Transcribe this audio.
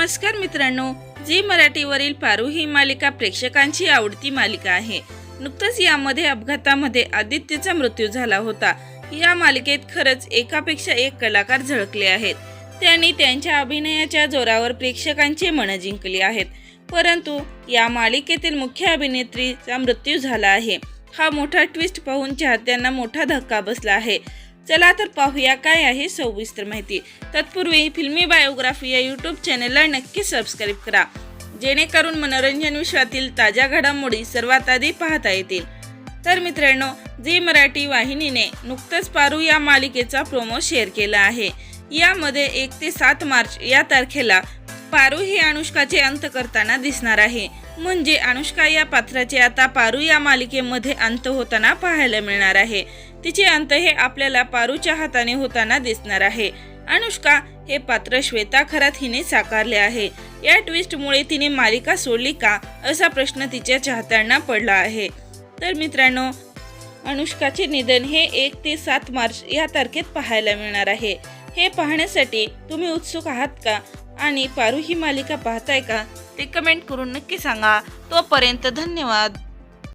नमस्कार मित्रांनो जी मराठीवरील पारू ही मालिका प्रेक्षकांची आवडती मालिका आहे. नुकतंच यामध्ये अपघातामध्ये आदित्यचा मृत्यू झाला होता. या मालिकेत खरंच एकापेक्षा एक कलाकार झळकले आहेत. त्यांनी त्यांच्या अभिनयाच्या जोरावर प्रेक्षकांचे मनं जिंकली आहेत. परंतु या मालिकेतील मुख्य अभिनेत्रीचा मृत्यू झाला आहे. हा मोठा ट्विस्ट पाहून चाहत्यांना मोठा धक्का बसला आहे. चला तर पाहूया काय आहे सविस्तर माहिती. तत्पूर्वी फिल्मी बायोग्राफी या यूट्यूब चॅनलला नक्की सबस्क्राईब करा. जेणेकरून मनोरंजन विश्वातील ताज्या घडामोडी सर्वात आधी पाहता येतील. तर मित्रांनो झी मराठी वाहिनीने नुकतंच पारू या मालिकेचा प्रोमो शेअर केला आहे. यामध्ये एक ते सात मार्च या तारखेला पारू ही अनुष्काचे अंत करताना दिसणार आहे. म्हणजे अनुष्का या पात्राचे आता पारू या मालिकेमध्ये अंत होताना पाहायला मिळणार आहे. तिचे अंत हे आपल्याला पारूच्या हाताने होताना दिसणार आहे. अनुष्का हे पात्र श्वेता खरात हिने साकारले आहे. या ट्विस्टमुळे तिने मालिका सोडली का असा प्रश्न तिच्या चाहत्यांना पडला आहे. तर मित्रांनो अनुष्काचे निधन हे एक ते सात मार्च या तारखेत पाहायला मिळणार आहे. हे पाहण्यासाठी तुम्ही उत्सुक आहात का? आणि पारू ही मालिका पाहताय का? ते कमेंट करून नक्की सांगा. तोपर्यंत धन्यवाद.